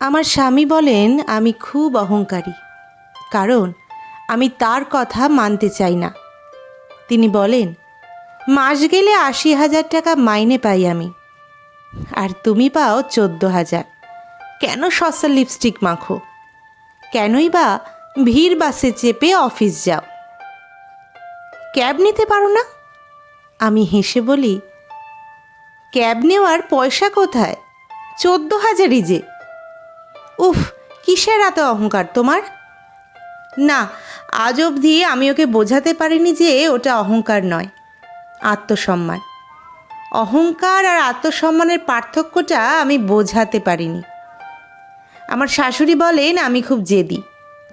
আমার স্বামী বলেন, আমি খুব অহংকারী। কারণ, আমি তার কথা মানতে চাই না। তিনি বলেন, মাস গেলে আশি হাজার টাকা মাইনে পাই আমি। আর তুমি পাও চোদ্দ হাজার। কেন সস্তা লিপস্টিক মাখো? কেনই বা ভিড় বাসে চেপে অফিস যাও? ক্যাব নিতে পারো না? আমি হেসে বলি, ক্যাব নেওয়ার পয়সা কোথায়? চোদ্দ হাজারই যে। উফ, কিসের এত অহংকার তোমার? না, আজ অবধি আমি ওকে বোঝাতে পারিনি যে ওটা অহংকার নয়, আত্মসম্মান। অহংকার আর আত্মসম্মানের পার্থক্যটা আমি বোঝাতে পারিনি। আমার শাশুড়ি বলেন, আমি খুব জেদি,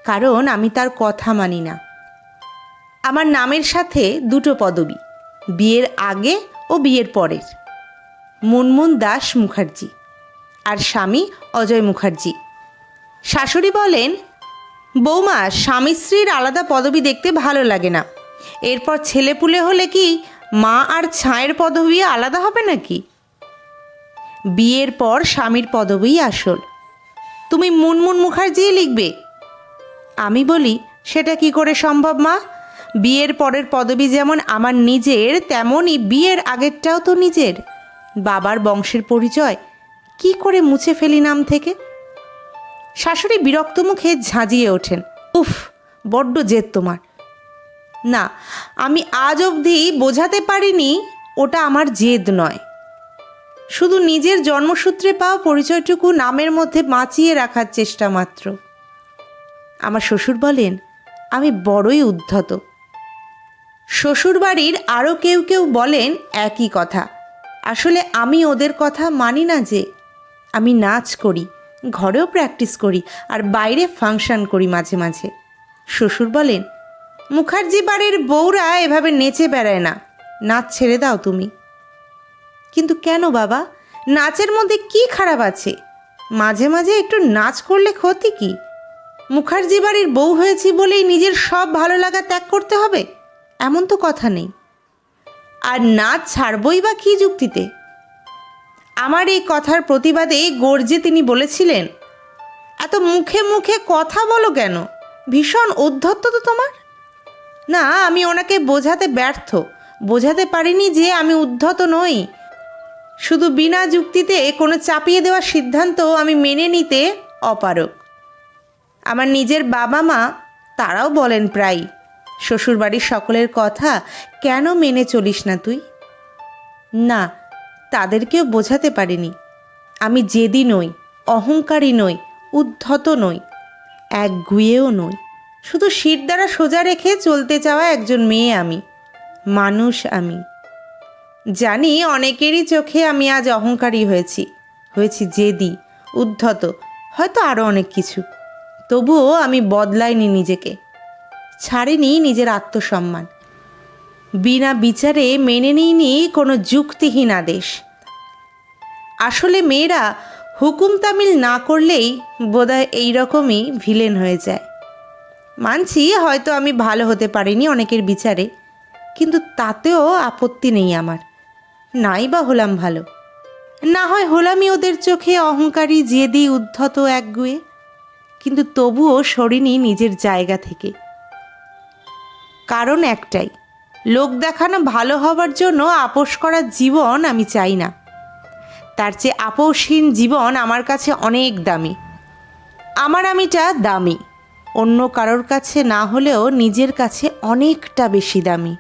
কারণ আমি তার কথা মানি না। আমার নামের সাথে দুটো পদবি, বিয়ের আগে ও বিয়ের পরের। মুনমুন দাস মুখার্জি আর স্বামী অজয় মুখার্জি। শাশুড়ি বলেন, বৌমা, স্বামী স্ত্রীর আলাদা পদবি দেখতে ভালো লাগে না। এরপর ছেলেপুলে হলে কি মা আর ছায়ের পদবি আলাদা হবে নাকি? বিয়ের পর স্বামীর পদবিই আসল। তুমি মুনমুন মুখার্জি লিখবে? আমি বলি, সেটা কি করে সম্ভব, মা? বিয়ের পরের পদবি যেমন আমার নিজের, তেমনই বিয়ের আগেরটাও তো নিজের। বাবার বংশের পরিচয় কি করে মুছে ফেলি নাম থেকে? শাশুড়ি বিরক্ত মুখে ঝাঁঝিয়ে ওঠেন। উফ, বড্ড জেদ তোমার। না, আমি আজ অবধি বোঝাতে পারিনি ওটা আমার জেদ নয়। শুধু নিজের জন্মসূত্রে পাওয়া পরিচয়টুকু নামের মধ্যে বাঁচিয়ে রাখার চেষ্টা মাত্র। আমার শ্বশুর বলেন, আমি বড়ই উদ্ধত। শ্বশুরবাড়ির আরও কেউ কেউ বলেন একই কথা। আসলে আমি ওদের কথা মানি না যে, আমি নাচ করি। ঘরেও প্র্যাকটিস করি আর বাইরে ফাংশন করি মাঝে মাঝে। শ্বশুর বলেন মুখার্জি বাড়ির বউরা এভাবে নেচে বেড়ায় না। নাচ ছেড়ে দাও তুমি। কিন্তু কেন বাবা? নাচের মধ্যে কি খারাপ আছে? মাঝে মাঝে একটু নাচ করলে ক্ষতি কি? মুখার্জি বাড়ির বউ হয়েছি বলেই নিজের সব ভালো লাগা ত্যাগ করতে হবে? এমন তো কথা নেই। আর নাচ ছাড়বই বা কী যুক্তিতে? আমার এই কথার প্রতিবাদে গর্জে তিনি বলেছিলেন, এত মুখে মুখে কথা বলো কেন? ভীষণ উদ্ধত্ত তো তোমার? না, আমি ওনাকে বোঝাতে ব্যর্থ। বোঝাতে পারিনি যে আমি উদ্ধত নই। শুধু বিনা যুক্তিতে কোনো চাপিয়ে দেওয়ার সিদ্ধান্ত আমি মেনে নিতে অপারক আমার নিজের বাবা মা, তারাও বলেন প্রায়, শ্বশুরবাড়ির সকলের কথা কেন মেনে চলিস না তুই? না তাদেরকেও বোঝাতে পারিনি। আমি জেদি নই, অহংকারী নই, উদ্ধত নই, এক গুয়েও নই। শুধু শির দ্বারা সোজা রেখে চলতে চাওয়া একজন মেয়ে আমি, মানুষ আমি। জানি অনেকেরই চোখে আমি আজ অহংকারী হয়েছি হয়েছি জেদি, উদ্ধত, হয়তো আরও অনেক কিছু। তবুও আমি বদলাইনি নিজেকে, ছাড়িনি নিজের আত্মসম্মান। বিনা বিচারে মেনে নিইনি কোনো যুক্তিহীন আদেশ। আসলে মেয়েরা হুকুম তামিল না করলেই বোধহয় এইরকমই ভিলেন হয়ে যায়। মানছি হয়তো আমি ভালো হতে পারিনি অনেকের বিচারে, কিন্তু তাতেও আপত্তি নেই আমার। নাই বা হলাম ভালো। না হয় হলামই ওদের চোখে অহংকারী, জেদি, উদ্ধত একগুয়ে কিন্তু তবুও সরিনি নিজের জায়গা থেকে। কারণ একটাই লোক দেখানো ভালো হবার জন্য আপোষ করার জীবন আমি চাই না। তার চেয়ে আপোষহীন জীবন আমার কাছে অনেক দামি। আমার আমিটা দামি। অন্য কারোর কাছে না হলেও নিজের কাছে অনেকটা বেশি দামি।